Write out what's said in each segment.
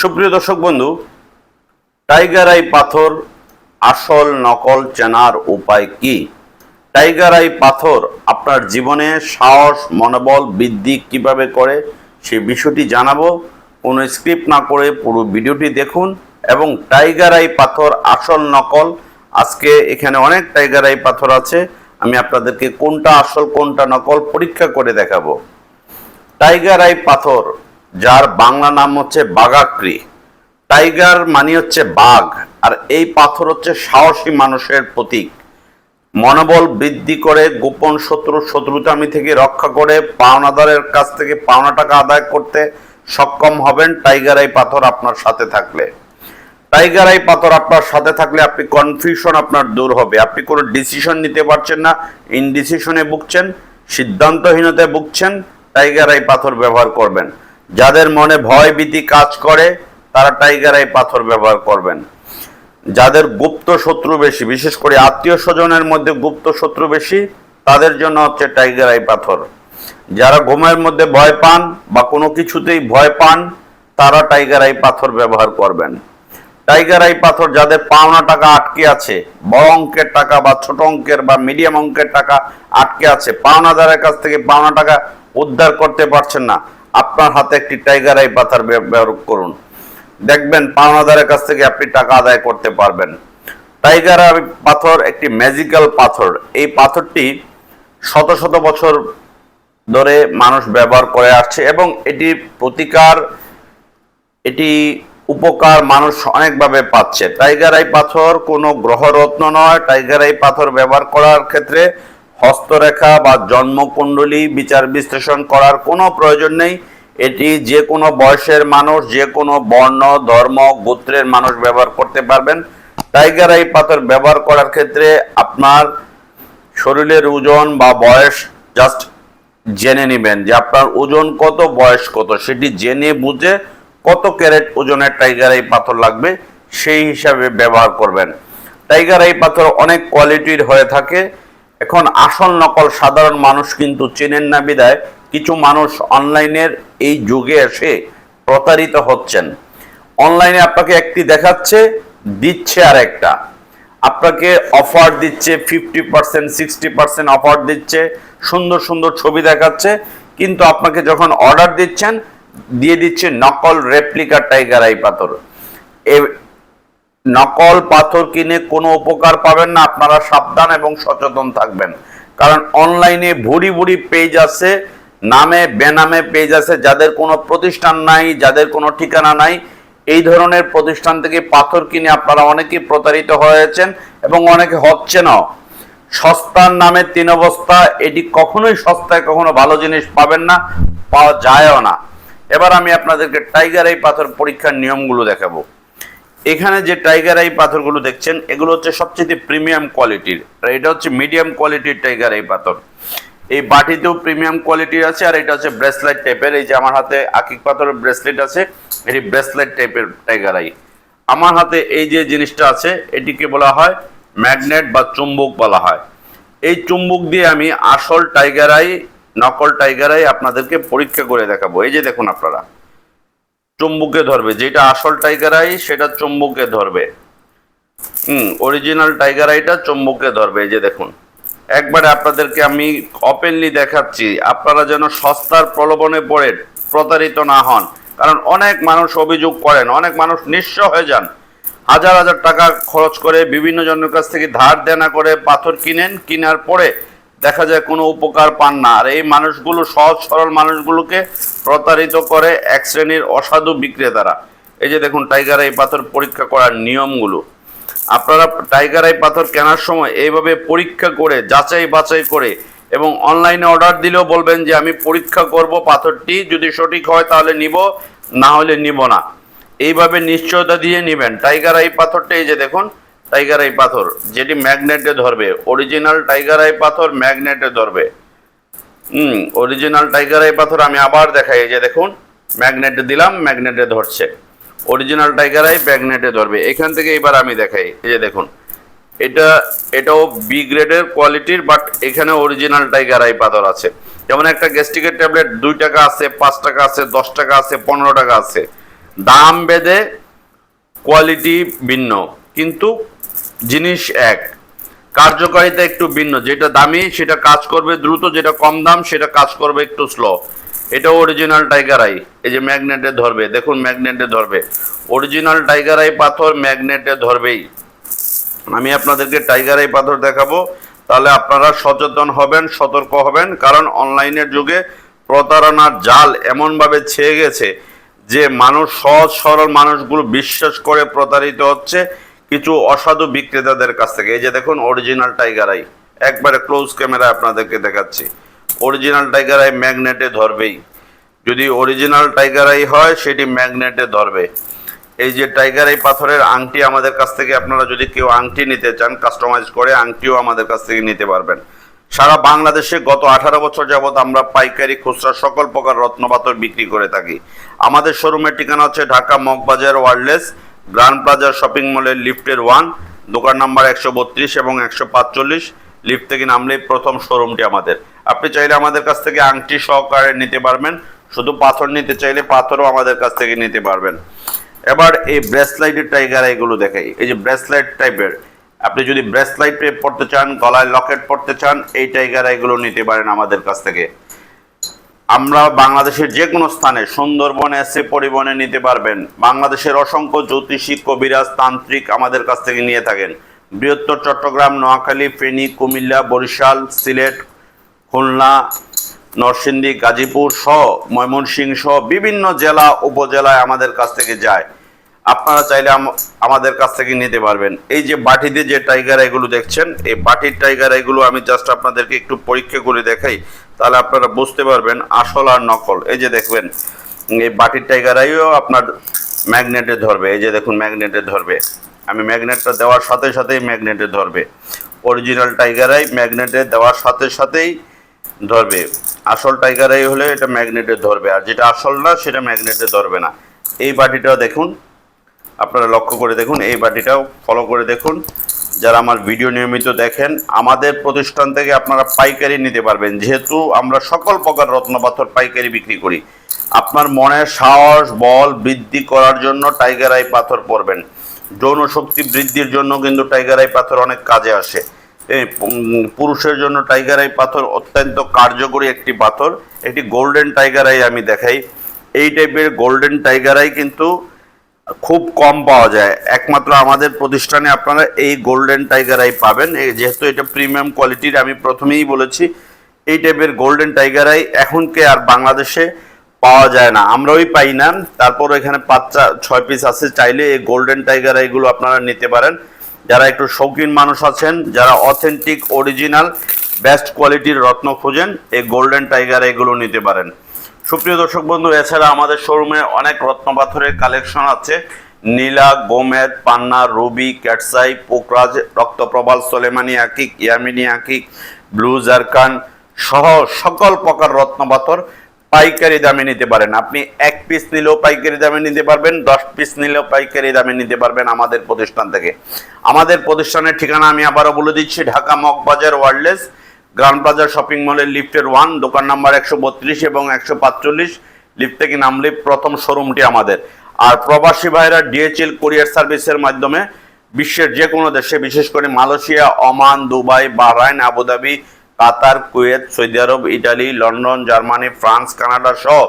সুপ্রিয় দর্শক বন্ধু, টাইগার আই পাথর আসল নকল চেনার উপায় কি? টাইগার আই পাথর আপনার জীবনে সাহস, মনোবল বৃদ্ধি কীভাবে করে সে বিষয়টি জানাব। কোনো স্ক্রিপ্ট না করে পুরো ভিডিওটি দেখুন এবং টাইগার আই পাথর আসল নকল। আজকে এখানে অনেক টাইগার আই পাথর আছে। আমি আপনাদেরকে কোনটা আসল, কোনটা নকল পরীক্ষা করে দেখাবো। টাইগার আই পাথর যার বাংলা নাম হচ্ছে বাগাক্রি টাইগার মানে হচ্ছে বাঘ, আর এই পাথর হচ্ছে সাহসী মানুষের প্রতীক। মনোবল বৃদ্ধি করে গোপন শত্রু শত্রুতামি থেকে রক্ষা করে পাওনাদারের কাছ থেকে পাওনা টাকা আদায় করতে সক্ষম হবেন টাইগার আই পাথর আপনার সাথে থাকলে। টাইগার আই পাথর আপনার সাথে থাকলে আপনি কনফিউশন আপনার দূর হবে। আপনি কোনো ডিসিশন নিতে পারছেন না ইনডিসিশনে ভুগছেন, সিদ্ধান্তহীনতায় ভুগছেন, টাইগার আই পাথর ব্যবহার করবেন। যাদের মনে ভয় ভীতি কাজ করে, তারা টাইগার আই পাথর ব্যবহার করবেন। যাদের গুপ্ত শত্রু বেশি, বিশেষ করে আত্মীয় স্বজনের মধ্যে গুপ্ত শত্রু বেশি, তাদের জন্য হচ্ছে টাইগার আই পাথর। যারা ঘুমের মধ্যে ভয় পান বা কোনো কিছুতেই ভয় পান, তারা টাইগার আই পাথর ব্যবহার করবেন। টাইগার আই পাথর যাদের পাওনা টাকা আটকে আছে, বড় অঙ্কের টাকা বা ছোট অঙ্কের বা মিডিয়াম অঙ্কের টাকা আটকে আছে, পাওনাদারের কাছ থেকে পাওনা টাকা উদ্ধার করতে পারছেন না আপনার হাতে একটি টাইগার আই পাথর ব্যবহার করুন। দেখবেন পাওনাদারের কাছ থেকে আপনি টাকা আদায় করতে পারবেন। টাইগার আই পাথর একটি ম্যাজিক্যাল পাথর। এই পাথরটি শত শত বছর ধরে মানুষ ব্যবহার করে আসছে এবং এটি প্রতিকার, এটি উপকার মানুষ অনেকভাবে পাচ্ছে। টাইগার আই পাথর কোনো গ্রহরত্ন নয়। টাইগার আই পাথর ব্যবহার করার ক্ষেত্রে হস্তরেখা বা জন্মকুণ্ডলী বিচার বিশ্লেষণ করার কোনো প্রয়োজন নেই। এটি যে কোনো বয়সের মানুষ, যে কোনো বর্ণ, ধর্ম, গোত্রের মানুষ ব্যবহার করতে পারবেন। টাইগার আই পাথর ব্যবহার করার ক্ষেত্রে আপনার শরীরের ওজন বা বয়স জাস্ট জেনে নেবেন যে আপনার ওজন কত, বয়স কত। সেটি জেনে বুঝে কত ক্যারেট ওজনের টাইগার আই পাথর লাগবে, সেই হিসাবে ব্যবহার করবেন। টাইগার আই পাথর অনেক কোয়ালিটির হয়ে থাকে। এখন আসল নকল সাধারণ মানুষ কিন্তু চেনেন না বিদায়, কিছু মানুষ অনলাইনের এই যুগে এসে প্রতারিত হচ্ছেন। অনলাইনে আপনাকে একটি দেখাচ্ছে, দিচ্ছে আর একটা আপনাকে অফার দিচ্ছে fifty percent sixty percent offer দিচ্ছে, সুন্দর সুন্দর ছবি দেখাচ্ছে, কিন্তু আপনাকে যখন অর্ডার দিচ্ছেন, দিয়ে দিচ্ছে নকল রেপ্লিকা টাইগার আই পাথর। নকল পাথর কিনে কোনো উপকার পাবেন না, আপনারা সাবধান এবং সচেতন থাকবেন। কারণ অনলাইনে ভুড়ি ভুড়ি পেজ আছে, নামে বেনামে পেজ আছে, যাদের কোনো প্রতিষ্ঠান নাই, যাদের কোনো ঠিকানা নাই, এই ধরনের প্রতিষ্ঠান থেকে পাথর কিনে আপনারা অনেকেই প্রতারিত হয়েছেন এবং অনেকে হচ্ছেনও সস্তার নামে তিন অবস্থা এটি কখনোই সস্তায় কখনো ভালো জিনিস পাবেন না, পাওয়া যায়ও না। এবার আমি আপনাদেরকে টাইগার এই পাথর পরীক্ষার নিয়মগুলো দেখাবো। এখানে যে টাইগার আই পাথরগুলো দেখছেন, এগুলো হচ্ছে সবচেয়ে প্রিমিয়াম কোয়ালিটির আর এটা হচ্ছে মিডিয়াম কোয়ালিটির টাইগার আই পাথর। এই বাটিতেও প্রিমিয়াম কোয়ালিটির আছে, আর এটা হচ্ছে ব্রেসলেট টাইপের এই যে আমার হাতে আকিক পাথরের ব্রেসলেট আছে, এটি ব্রেসলেট টাইপের টাইগার আই। আমার হাতে এই যে জিনিসটা আছে, এটিকে বলা হয় ম্যাগনেট বা চুম্বক বলা হয়। এই চুম্বক দিয়ে আমি আসল টাইগার আই, নকল টাইগার আই আপনাদেরকে পরীক্ষা করে দেখাবো। এই যে দেখুন আপনারা। চুম্বুকে ধরবে, যেটা আসল টাইগার আই সেটা চুম্বুকে ধরবে। হুম অরিজিনাল টাইগার আইটা চুম্বুকে ধরবে, এই যে দেখুন। একবারে আপনাদেরকে আমি ওপেনলি দেখাচ্ছি, আপনারা যেন সস্তার প্রলোভনে পড়ে, প্রতারিত না হন। কারণ অনেক মানুষ অভিযোগ করেন, অনেক মানুষ নিঃস্ব হয়ে যান। হাজার হাজার টাকা খরচ করে বিভিন্ন জনের কাছ থেকে ধার দেনা করে পাথর কিনেন, কেনার পরে দেখা যায় কোনো উপকার পান না। আর এই মানুষগুলো, সহজ সরল মানুষগুলোকে প্রতারিত করে এক শ্রেণির অসাধু বিক্রেতারা। এই যে দেখুন, টাইগার এই পাথর পরীক্ষা করার নিয়মগুলো। আপনারা টাইগার আই পাথর কেনার সময় এইভাবে পরীক্ষা করে, যাচাই বাছাই করে এবং অনলাইনে অর্ডার দিলেও বলবেন যে, আমি পরীক্ষা করব পাথরটি, যদি সঠিক হয় তাহলে নিব, না হলে নিব না। এইভাবে নিশ্চয়তা দিয়ে নেবেন। টাইগার আই পাথরটা, এই যে দেখুন টাইগার আই পাথর, যেটি ম্যাগনেটে ধরবে। অরিজিনাল টাইগার আই পাথর ম্যাগনেটে ধরবে। হুম, অরিজিনাল টাইগার আই পাথর আমি আবার দেখাই যে দেখুন, ম্যাগনেটে দিলাম, ম্যাগনেটে ধরছে। অরিজিনাল টাইগার আই ম্যাগনেটে ধরবে। এখান থেকে এবার আমি দেখাই, এই যে দেখুন, এটা, এটাও বি গ্রেডের কোয়ালিটির বাট এখানে অরিজিনাল টাইগার আই পাথর আছে। যেমন একটা গ্যাস্ট্রিকের ট্যাবলেট, দুই টাকা আছে, পাঁচ টাকা আছে, দশ টাকা আছে, পনেরো টাকা আছে। দাম বেঁধে কোয়ালিটি ভিন্ন। কিন্তু জিনিস এক। কার্যকারিতা একটু ভিন্ন। যেটা দামি, সেটা কাজ করবে দ্রুত, যেটা কম দাম, সেটা কাজ করবে একটু স্লো এটা অরিজিনাল টাইগার আই এই যে ম্যাগনেটে ধরবে, দেখুন ম্যাগনেটে ধরবে। অরিজিনাল টাইগার আই পাথর ম্যাগনেটে ধরবেই। আমি আপনাদেরকে টাইগার আই পাথর দেখাবো। তাহলে আপনারা সচেতন হবেন, সতর্ক হবেন, কারণ অনলাইনের যুগে প্রতারণার জাল এমনভাবে ছেয়ে গেছে যে মানুষ সহজ সরল মানুষগুলো বিশ্বাস করে প্রতারিত হচ্ছে। কিছু অসাধু বিক্রেতাদের কাছ থেকে, এই যে দেখুন অরিজিনাল টাইগার আই একবারে ক্লোজ ক্যামেরা আপনাদেরকে দেখাচ্ছি। অরিজিনাল টাইগার আই ম্যাগনেটে ধরবেই। যদি অরিজিনাল টাইগার আই হয়, সেটি ম্যাগনেটে ধরবে। এই যে টাইগার এই পাথরের আংটি আমাদের কাছ থেকে, আপনারা যদি কেউ আংটি নিতে চান কাস্টমাইজ করে আংটিও আমাদের কাছ থেকে নিতে পারবেন। সারা বাংলাদেশে গত আঠারো বছর যাবৎ আমরা পাইকারি খুচরা সকল প্রকার রত্নপাথর বিক্রি করে থাকি। আমাদের শোরুমের ঠিকানা হচ্ছে ঢাকা মগবাজার ওয়ার্ল্ডলেস গ্রান্ড প্লাজার শপিং মলের লিফটের ওয়ান, দোকান নাম্বার একশো বত্রিশ এবং একশো পাঁচচল্লিশ। লিফট থেকে নামলেই প্রথম শোরুমটি আমাদের। আপনি চাইলে আমাদের কাছ থেকে আংটি সহকারে নিতে পারবেন। শুধু পাথর নিতে চাইলে পাথরও আমাদের কাছ থেকে নিতে পারবেন। এবার এই ব্রেসলাইটের টাইগার এগুলো দেখাই। এই যে ব্রেসলাইট টাইপের। আপনি যদি ব্রেসলাইট পড়তে চান, গলায় লকেট পড়তে চান, এই টাইগার এগুলো নিতে পারেন আমাদের কাছ থেকে। আমরা বাংলাদেশের যে কোনো স্থানে সুন্দরবনে এসে পরিবহনে নিতে পারবেন। বাংলাদেশের অসংখ্য জ্যোতিষী, কবিরাজ, তান্ত্রিক আমাদের কাছ থেকে নিয়ে থাকেন। বৃহত্তর চট্টগ্রাম, নোয়াখালী, ফেনী, কুমিল্লা, বরিশাল, সিলেট, খুলনা, নরসিংদী, গাজীপুর সহ ময়মনসিংহ সহ বিভিন্ন জেলা, উপজেলায় আমাদের কাছ থেকে যায়। আপনারা চাইলে আম- আমাদের কাছ থেকে নিতে পারবেন। এই যে বাটিতে যে টাইগার এগুলো দেখছেন, এই বাটির টাইগার এগুলো আমি জাস্ট আপনাদেরকে একটু পরীক্ষা করে দেখাই, তাহলে আপনারা বুঝতে পারবেন আসল আর নকল। এই যে দেখবেন, এই বাটির টাইগার আইও আপনার ম্যাগনেটে ধরবে। এই যে দেখুন ম্যাগনেটে ধরবে। আমি ম্যাগনেটটা দেওয়ার সাথে সাথেই ম্যাগনেটে ধরবে। অরিজিনাল টাইগার আই ম্যাগনেটে দেওয়ার সাথে সাথেই ধরবে। আসল টাইগার আই হলে এটা ম্যাগনেটে ধরবে। আর যেটা আসল না, সেটা ম্যাগনেটে ধরবে না। এই বাটিটাও দেখুন আপনারা লক্ষ্য করে দেখুন, এই বাটিটাও ফলো করে দেখুন। যারা আমার ভিডিও নিয়মিত দেখেন, আমাদের প্রতিষ্ঠান থেকে আপনারা পাইকারি নিতে পারবেন। যেহেতু আমরা সকল প্রকার রত্নপাথর পাইকারি বিক্রি করি। আপনার মনে সাহস, বল বৃদ্ধি করার জন্য টাইগার আই পাথর পরবেন। যৌন শক্তি বৃদ্ধির জন্য কিন্তু টাইগার আই পাথর অনেক কাজে আসে। পুরুষের জন্য টাইগার আই পাথর অত্যন্ত কার্যকরী একটি পাথর। একটি গোল্ডেন টাইগার আই আমি দেখাই। এই টাইপের গোল্ডেন টাইগার আই কিন্তু খুব কম পাওয়া যায়। একমাত্র আমাদের প্রতিষ্ঠানে আপনারা এই গোল্ডেন টাইগার আই পাবেন। যেহেতু এটা প্রিমিয়াম কোয়ালিটির আমি প্রথমেই বলেছি, এই টাইপের গোল্ডেন টাইগার আই এখনকে আর বাংলাদেশে পাওয়া যায় না। আমরাই পাই না। তারপর এখানে পাঁচটা, ছয় পিস আছে। চাইলে এই গোল্ডেন টাইগার আইগুলো আপনারা নিতে পারেন। যারা একটু শৌখিন মানুষ আছেন, যারা অথেন্টিক অরিজিনাল বেস্ট কোয়ালিটির রত্ন খোঁজেন, এই গোল্ডেন টাইগার এগুলো নিতে পারেন। সুপ্রিয় দর্শক বন্ধু, এছাড়া আমাদের শোরুমে অনেক রত্ন পাথরের কালেকশন আছে। নীলা, গোমেদ, পান্না, রুবি, ক্যাটসাই, পোকরাজ, রক্তপ্রবাল, সোলেমানি আকিক, ইয়ামিনি আকিক, ব্লু জারকান সহ সকল প্রকার রত্ন পাথর পাইকারি দামে নিতে পারেন। আপনি এক পিস নিলেও পাইকারি দামে নিতে পারবেন, দশ পিস নিলেও পাইকারি দামে নিতে পারবেন আমাদের প্রতিষ্ঠান থেকে। আমাদের প্রতিষ্ঠানের ঠিকানা আমি আবারও বলে দিচ্ছি, Dhaka Moghbazar wireless grand plaza shopping মলের লিফটের ওয়ান, দোকান নাম্বার একশো বত্রিশ এবং একশো পাঁচচল্লিশ। লিফট থেকে নামলে প্রথম শোরুমটি আমাদের। আর প্রবাসী ভাইরা ডিএচএল কোরিয়ার সার্ভিসের মাধ্যমে বিশ্বের যে কোনো দেশে, বিশেষ করে Malaysia, Oman, Dubai, Bahrain, Abu Dhabi, Qatar, Kuwait, Saudi Arab, Italy, London, Germany, France, Canada সহ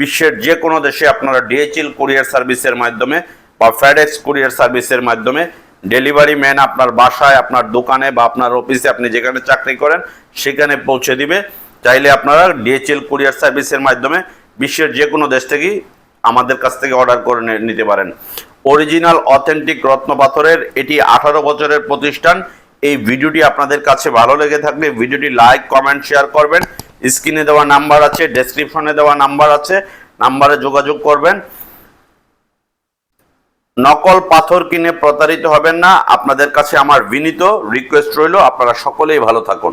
বিশ্বের যে কোনো দেশে আপনারা ডিএচএল কোরিয়ার সার্ভিসের মাধ্যমে বা ফ্যাডেক্স কুরিয়ার সার্ভিসের মাধ্যমে ডেলিভারি ম্যান আপনার বাসায়, আপনার দোকানে বা আপনার অফিসে আপনি যেখানে চাকরি করেন, সেখানে পৌঁছে দিবে। চাইলে আপনারা ডিএচএল কুরিয়ার সার্ভিসের মাধ্যমে বিশ্বের যে কোনো দেশ থেকেই আমাদের কাছ থেকে অর্ডার করে নিতে পারেন। অরিজিনাল, অথেন্টিক রত্ন পাথরের এটি আঠারো বছরের প্রতিষ্ঠান। এই ভিডিওটি আপনাদের কাছে ভালো লেগে থাকলে ভিডিওটি লাইক, কমেন্ট, শেয়ার করবেন। স্ক্রিনে দেওয়া নাম্বার আছে, ডেসক্রিপশনে দেওয়া নাম্বার আছে। নাম্বারে যোগাযোগ করবেন। নকল পাথর কিনে প্রতারিত হবেন না। আপনাদের কাছে আমার বিনীত রিকোয়েস্ট রইল। আপনারা সকলেই ভালো থাকুন।